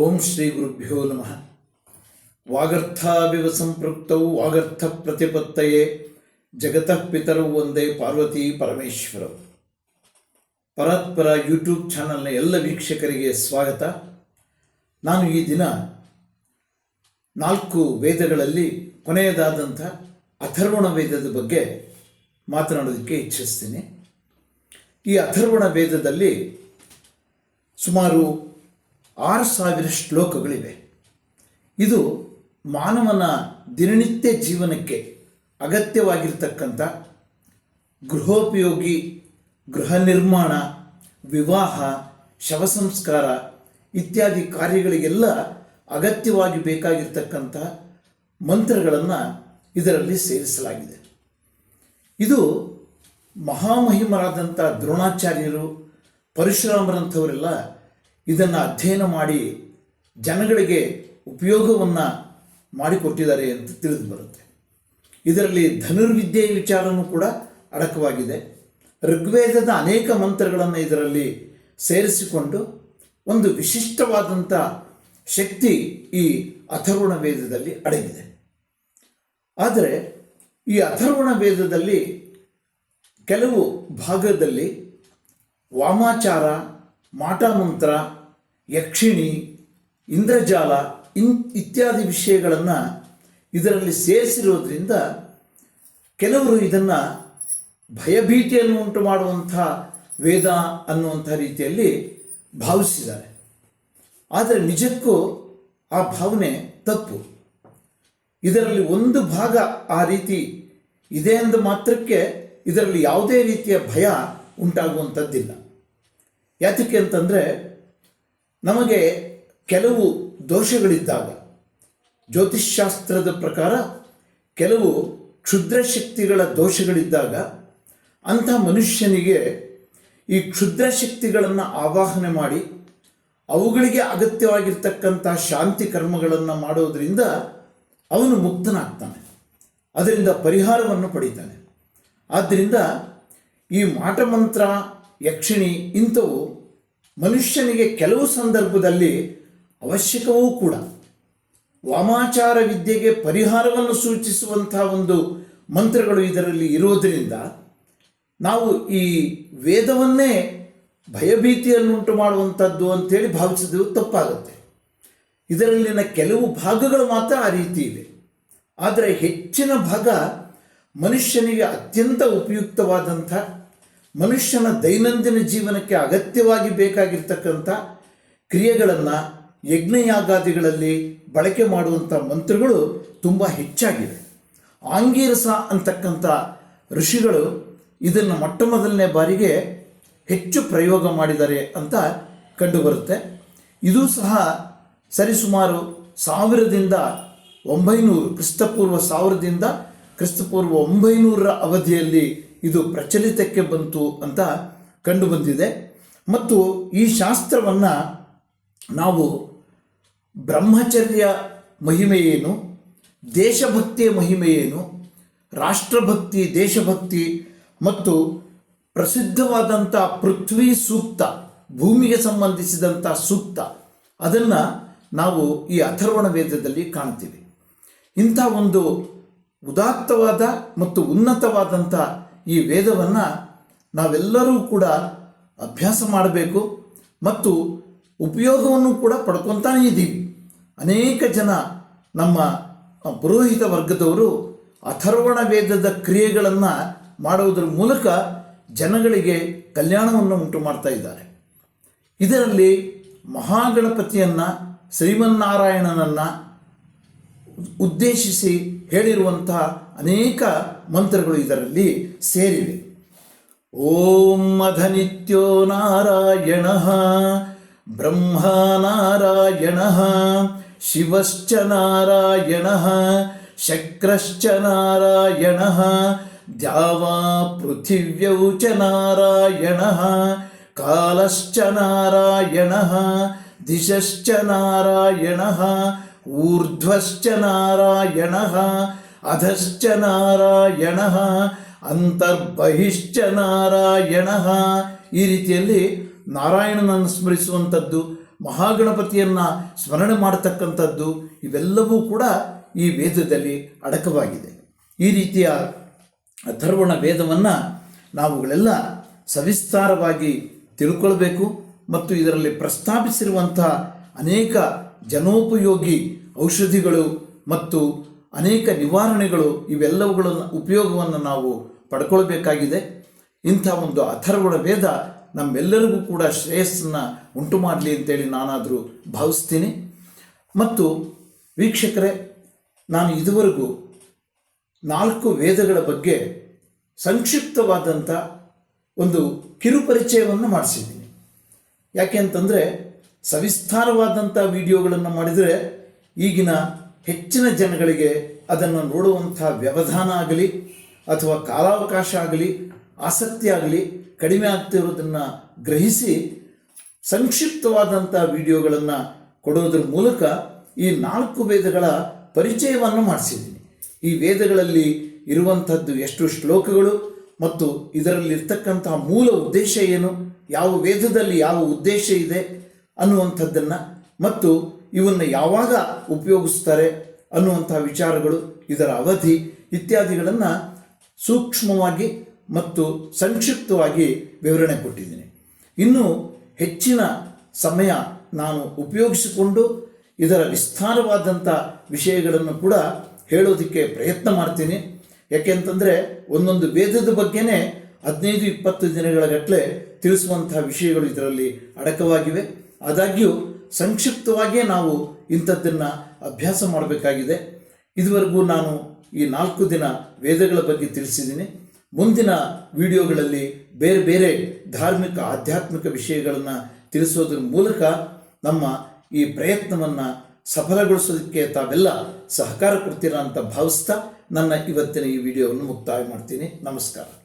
ಓಂ ಶ್ರೀ ಗುರುಭ್ಯೋ ನಮಃ. ವಾಗರ್ಥಾವಿವ ಸಂಪೃಕ್ತೌ ವಾಗರ್ಥ ಪ್ರತಿಪತ್ತಯೇ ಜಗತಃ ಪಿತರೌ ಒಂದೇ ಪಾರ್ವತಿ ಪರಮೇಶ್ವರವು ಪರಾತ್ಪರ ಯೂಟ್ಯೂಬ್ ಚಾನಲ್ನ ಎಲ್ಲ ವೀಕ್ಷಕರಿಗೆ ಸ್ವಾಗತ. ನಾನು ಈ ದಿನ ನಾಲ್ಕು ವೇದಗಳಲ್ಲಿ ಕೊನೆಯದಾದಂಥ ಅಥರ್ವಣ ವೇದದ ಬಗ್ಗೆ ಮಾತನಾಡೋದಕ್ಕೆ ಇಚ್ಛಿಸ್ತೀನಿ. ಈ ಅಥರ್ವಣ ವೇದದಲ್ಲಿ ಸುಮಾರು ಆರು ಸಾವಿರ ಶ್ಲೋಕಗಳಿವೆ. ಇದು ಮಾನವನ ದಿನನಿತ್ಯ ಜೀವನಕ್ಕೆ ಅಗತ್ಯವಾಗಿರ್ತಕ್ಕಂಥ ಗೃಹೋಪಯೋಗಿ, ಗೃಹ ನಿರ್ಮಾಣ, ವಿವಾಹ, ಶವ ಸಂಸ್ಕಾರ ಇತ್ಯಾದಿ ಕಾರ್ಯಗಳಿಗೆಲ್ಲ ಅಗತ್ಯವಾಗಿ ಬೇಕಾಗಿರ್ತಕ್ಕಂಥ ಮಂತ್ರಗಳನ್ನು ಇದರಲ್ಲಿ ಸೇರಿಸಲಾಗಿದೆ. ಇದು ಮಹಾಮಹಿಮರಾದಂಥ ದ್ರೋಣಾಚಾರ್ಯರು, ಪರಶುರಾಮರಂಥವರೆಲ್ಲ ಇದನ್ನು ಅಧ್ಯಯನ ಮಾಡಿ ಜನಗಳಿಗೆ ಉಪಯೋಗವನ್ನು ಮಾಡಿಕೊಟ್ಟಿದ್ದಾರೆ ಅಂತ ತಿಳಿದು ಬರುತ್ತೆ. ಇದರಲ್ಲಿ ಧನುರ್ವಿದ್ಯೆಯ ವಿಚಾರವೂ ಕೂಡ ಅಡಕವಾಗಿದೆ. ಋಗ್ವೇದದ ಅನೇಕ ಮಂತ್ರಗಳನ್ನು ಇದರಲ್ಲಿ ಸೇರಿಸಿಕೊಂಡು ಒಂದು ವಿಶಿಷ್ಟವಾದಂಥ ಶಕ್ತಿ ಈ ಅಥರ್ವಣ ವೇದದಲ್ಲಿ ಅಡಗಿದೆ. ಆದರೆ ಈ ಅಥರ್ವಣ ವೇದದಲ್ಲಿ ಕೆಲವು ಭಾಗದಲ್ಲಿ ವಾಮಾಚಾರ ಮಾಟಮಂತ್ರ ಯಕ್ಷಿಣಿ, ಇಂದ್ರಜಾಲ ಇನ್ ಇತ್ಯಾದಿ ವಿಷಯಗಳನ್ನು ಇದರಲ್ಲಿ ಸೇರಿಸಿರೋದ್ರಿಂದ ಕೆಲವರು ಇದನ್ನು ಭಯಭೀತಿಯನ್ನು ಉಂಟು ಮಾಡುವಂಥ ವೇದ ಅನ್ನುವಂಥ ರೀತಿಯಲ್ಲಿ ಭಾವಿಸಿದ್ದಾರೆ. ಆದರೆ ನಿಜಕ್ಕೂ ಆ ಭಾವನೆ ತಪ್ಪು. ಇದರಲ್ಲಿ ಒಂದು ಭಾಗ ಆ ರೀತಿ ಇದೆ ಅಂದ ಮಾತ್ರಕ್ಕೆ ಇದರಲ್ಲಿ ಯಾವುದೇ ರೀತಿಯ ಭಯ ಉಂಟಾಗುವಂಥದ್ದಿಲ್ಲ. ಯಾತಕ್ಕೆ ಅಂತಂದರೆ ನಮಗೆ ಕೆಲವು ದೋಷಗಳಿದ್ದಾಗ ಜ್ಯೋತಿಷ್ಶಾಸ್ತ್ರದ ಪ್ರಕಾರ ಕೆಲವು ಕ್ಷುದ್ರ ಶಕ್ತಿಗಳ ದೋಷಗಳಿದ್ದಾಗ ಅಂಥ ಮನುಷ್ಯನಿಗೆ ಈ ಕ್ಷುದ್ರ ಶಕ್ತಿಗಳನ್ನು ಆವಾಹನೆ ಮಾಡಿ, ಅವುಗಳಿಗೆ ಅಗತ್ಯವಾಗಿರ್ತಕ್ಕಂಥ ಶಾಂತಿ ಕರ್ಮಗಳನ್ನು ಮಾಡೋದರಿಂದ ಅವನು ಮುಕ್ತನಾಗ್ತಾನೆ. ಅದರಿಂದ ಪರಿಹಾರವನ್ನು ಪಡೀತಾನೆ. ಆದ್ದರಿಂದ ಈ ಮಾಟಮಂತ್ರ, ಯಕ್ಷಿಣಿ ಇಂಥವು ಮನುಷ್ಯನಿಗೆ ಕೆಲವು ಸಂದರ್ಭದಲ್ಲಿ ಅವಶ್ಯಕವೂ ಕೂಡ. ವಾಮಾಚಾರ ವಿದ್ಯೆಗೆ ಪರಿಹಾರವನ್ನು ಸೂಚಿಸುವಂಥ ಒಂದು ಮಂತ್ರಗಳು ಇದರಲ್ಲಿ ಇರೋದರಿಂದ ನಾವು ಈ ವೇದವನ್ನೇ ಭಯಭೀತಿಯನ್ನುಂಟು ಮಾಡುವಂಥದ್ದು ಅಂತೇಳಿ ಭಾವಿಸಿದ್ರು ತಪ್ಪಾಗುತ್ತೆ. ಇದರಲ್ಲಿನ ಕೆಲವು ಭಾಗಗಳು ಮಾತ್ರ ಆ ರೀತಿ ಇವೆ. ಆದರೆ ಹೆಚ್ಚಿನ ಭಾಗ ಮನುಷ್ಯನಿಗೆ ಅತ್ಯಂತ ಉಪಯುಕ್ತವಾದಂಥ ಮನುಷ್ಯನ ದೈನಂದಿನ ಜೀವನಕ್ಕೆ ಅಗತ್ಯವಾಗಿ ಬೇಕಾಗಿರ್ತಕ್ಕಂಥ ಕ್ರಿಯೆಗಳನ್ನು ಯಜ್ಞಯಾಗಾದಿಗಳಲ್ಲಿ ಬಳಕೆ ಮಾಡುವಂಥ ಮಂತ್ರಗಳು ತುಂಬ ಹೆಚ್ಚಾಗಿವೆ ಆಂಗೀರಸ ಅಂತಕ್ಕಂಥ ಋಷಿಗಳು ಇದನ್ನು ಮೊಟ್ಟ ಮೊದಲನೇ ಬಾರಿಗೆ ಹೆಚ್ಚು ಪ್ರಯೋಗ ಮಾಡಿದ್ದಾರೆ ಅಂತ ಕಂಡುಬರುತ್ತೆ. ಇದು ಸಹ ಸರಿಸುಮಾರು ಸಾವಿರದಿಂದ ಒಂಬೈನೂರು ಕ್ರಿಸ್ತಪೂರ್ವ ಸಾವಿರದಿಂದ ಕ್ರಿಸ್ತಪೂರ್ವ ಒಂಬೈನೂರರ ಅವಧಿಯಲ್ಲಿ ಇದು ಪ್ರಚಲಿತಕ್ಕೆ ಬಂತು ಅಂತ ಕಂಡುಬಂದಿದೆ ಮತ್ತು ಈ ಶಾಸ್ತ್ರವನ್ನು ನಾವು ಬ್ರಹ್ಮಚರ್ಯ ಮಹಿಮೆ ಏನು, ದೇಶಭಕ್ತಿಯ ಮಹಿಮೆ ರಾಷ್ಟ್ರಭಕ್ತಿ, ದೇಶಭಕ್ತಿ ಮತ್ತು ಪ್ರಸಿದ್ಧವಾದಂಥ ಪೃಥ್ವಿ ಸೂಕ್ತ, ಭೂಮಿಗೆ ಸಂಬಂಧಿಸಿದಂಥ ಸೂಕ್ತ, ಅದನ್ನು ನಾವು ಈ ಅಥರ್ವಣ ವೇದದಲ್ಲಿ ಕಾಣ್ತೀವಿ. ಇಂಥ ಒಂದು ಉದಾತ್ತವಾದ ಮತ್ತು ಉನ್ನತವಾದಂಥ ಈ ವೇದವನ್ನು ನಾವೆಲ್ಲರೂ ಕೂಡ ಅಭ್ಯಾಸ ಮಾಡಬೇಕು ಮತ್ತು ಉಪಯೋಗವನ್ನು ಕೂಡ ಪಡ್ಕೊತಾನೇ ಇದ್ದೀವಿ. ಅನೇಕ ಜನ ನಮ್ಮ ಪುರೋಹಿತ ವರ್ಗದವರು ಅಥರ್ವಣ ವೇದದ ಕ್ರಿಯೆಗಳನ್ನು ಮಾಡುವುದರ ಮೂಲಕ ಜನಗಳಿಗೆ ಕಲ್ಯಾಣವನ್ನು ಉಂಟು ಮಾಡ್ತಾ ಇದ್ದಾರೆ. ಇದರಲ್ಲಿ ಮಹಾಗಣಪತಿಯನ್ನು ಶ್ರೀಮನ್ನಾರಾಯಣನನ್ನು ಉದ್ದೇಶಿಸಿ ಹೇಳಿರುವಂತಹ ಅನೇಕ ಮಂತ್ರಗಳು ಇದರಲ್ಲಿ ಸೇರಿವೆ. ಓಂ ಮಧನಿತ್ಯೋ ನಾರಾಯಣ, ಬ್ರಹ್ಮ ನಾರಾಯಣ, ಶಿವಶ್ಚ ನಾರಾಯಣ, ಶಕ್ರಶ್ಚ ನಾರಾಯಣ, ದ್ಯಾವಾ ಪೃಥಿವ್ಯೌ ಚ ನಾರಾಯಣ, ಕಾಲಶ್ಚ ನಾರಾಯಣ, ದಿಶಶ್ಚ ನಾರಾಯಣ ಊರ್ಧ್ವಶ್ಚ ನಾರಾಯಣ, ಅಧಶ್ಚ ನಾರಾಯಣ, ಅಂತರ್ಬಹಿಶ್ಚ ನಾರಾಯಣ ಈ ರೀತಿಯಲ್ಲಿ ನಾರಾಯಣನನ್ನು ಸ್ಮರಿಸುವಂಥದ್ದು, ಮಹಾಗಣಪತಿಯನ್ನು ಸ್ಮರಣೆ ಮಾಡತಕ್ಕಂಥದ್ದು ಇವೆಲ್ಲವೂ ಕೂಡ ಈ ವೇದದಲ್ಲಿ ಅಡಕವಾಗಿದೆ. ಈ ರೀತಿಯ ಅಥರ್ವಣ ವೇದವನ್ನು ನಾವುಗಳೆಲ್ಲ ಸವಿಸ್ತಾರವಾಗಿ ತಿಳ್ಕೊಳ್ಬೇಕು ಮತ್ತು ಇದರಲ್ಲಿ ಪ್ರಸ್ತಾಪಿಸಿರುವಂಥ ಅನೇಕ ಜನೋಪಯೋಗಿ ಔಷಧಿಗಳು ಮತ್ತು ಅನೇಕ ನಿವಾರಣೆಗಳು ಇವೆಲ್ಲವುಗಳನ್ನು ಉಪಯೋಗವನ್ನು ನಾವು ಪಡ್ಕೊಳ್ಬೇಕಾಗಿದೆ. ಇಂಥ ಒಂದು ಅಥರ್ವಣ ವೇದ ನಮ್ಮೆಲ್ಲರಿಗೂ ಕೂಡ ಶ್ರೇಯಸ್ಸನ್ನು ಉಂಟು ಮಾಡಲಿ ಅಂತೇಳಿ ನಾನಾದರೂ ಭಾವಿಸ್ತೀನಿ. ಮತ್ತು ವೀಕ್ಷಕರೇ, ನಾನು ಇದುವರೆಗೂ ನಾಲ್ಕು ವೇದಗಳ ಬಗ್ಗೆ ಸಂಕ್ಷಿಪ್ತವಾದಂಥ ಒಂದು ಕಿರುಪರಿಚಯವನ್ನು ಮಾಡಿಸಿದ್ದೀನಿ. ಯಾಕೆ ಅಂತಂದರೆ ಸವಿಸ್ತಾರವಾದಂಥ ವಿಡಿಯೋಗಳನ್ನು ಮಾಡಿದರೆ ಈಗಿನ ಹೆಚ್ಚಿನ ಜನಗಳಿಗೆ ಅದನ್ನು ನೋಡುವಂಥ ವ್ಯವಧಾನ ಆಗಲಿ ಅಥವಾ ಕಾಲಾವಕಾಶ ಆಗಲಿ, ಆಸಕ್ತಿ ಆಗಲಿ ಕಡಿಮೆ ಆಗ್ತಿರೋದನ್ನು ಗ್ರಹಿಸಿ ಸಂಕ್ಷಿಪ್ತವಾದಂಥ ವಿಡಿಯೋಗಳನ್ನು ಕೊಡೋದ್ರ ಮೂಲಕ ಈ ನಾಲ್ಕು ವೇದಗಳ ಪರಿಚಯವನ್ನು ಮಾಡಿಸಿದ್ದೀನಿ. ಈ ವೇದಗಳಲ್ಲಿ ಇರುವಂಥದ್ದು ಎಷ್ಟು ಶ್ಲೋಕಗಳು ಮತ್ತು ಇದರಲ್ಲಿರ್ತಕ್ಕಂತಹ ಮೂಲ ಉದ್ದೇಶ ಏನು, ಯಾವ ವೇದದಲ್ಲಿ ಯಾವ ಉದ್ದೇಶ ಇದೆ ಅನ್ನುವಂಥದ್ದನ್ನು ಮತ್ತು ಇವನ್ನು ಯಾವಾಗ ಉಪಯೋಗಿಸ್ತಾರೆ ಅನ್ನುವಂಥ ವಿಚಾರಗಳು ಇದರ ಅವಧಿ ಇತ್ಯಾದಿಗಳನ್ನು ಸೂಕ್ಷ್ಮವಾಗಿ ಮತ್ತು ಸಂಕ್ಷಿಪ್ತವಾಗಿ ವಿವರಣೆ ಕೊಟ್ಟಿದ್ದೀನಿ. ಇನ್ನು ಹೆಚ್ಚಿನ ಸಮಯ ನಾನು ಉಪಯೋಗಿಸಿಕೊಂಡು ಇದರ ವಿಸ್ತಾರವಾದಂಥ ವಿಷಯಗಳನ್ನು ಕೂಡ ಹೇಳೋದಕ್ಕೆ ಪ್ರಯತ್ನ ಮಾಡ್ತೀನಿ. ಯಾಕೆಂತಂದರೆ ಒಂದೊಂದು ವೇದದ ಬಗ್ಗೆನೇ ಹದಿನೈದು, ಇಪ್ಪತ್ತು ದಿನಗಳ ಗಟ್ಟಲೆ ತಿಳಿಸುವಂತಹ ವಿಷಯಗಳು ಇದರಲ್ಲಿ ಅಡಕವಾಗಿವೆ. ಆದಾಗ್ಯೂ ಸಂಕ್ಷಿಪ್ತವಾಗಿಯೇ ನಾವು ಇಂಥದ್ದನ್ನು ಅಭ್ಯಾಸ ಮಾಡಬೇಕಾಗಿದೆ. ಇದುವರೆಗೂ ನಾನು ಈ ನಾಲ್ಕು ದಿನ ವೇದಗಳ ಬಗ್ಗೆ ತಿಳಿಸಿದ್ದೀನಿ. ಮುಂದಿನ ವಿಡಿಯೋಗಳಲ್ಲಿ ಬೇರೆ ಬೇರೆ ಧಾರ್ಮಿಕ, ಆಧ್ಯಾತ್ಮಿಕ ವಿಷಯಗಳನ್ನು ತಿಳಿಸೋದ್ರ ಮೂಲಕ ನಮ್ಮ ಈ ಪ್ರಯತ್ನವನ್ನು ಸಫಲಗೊಳಿಸೋದಕ್ಕೆ ತಾವೆಲ್ಲ ಸಹಕಾರ ಕೊಡ್ತೀರಾ ಅಂತ ಭಾವಿಸ್ತಾ ನನ್ನ ಇವತ್ತಿನ ಈ ವಿಡಿಯೋವನ್ನು ಮುಕ್ತಾಯ ಮಾಡ್ತೀನಿ. ನಮಸ್ಕಾರ.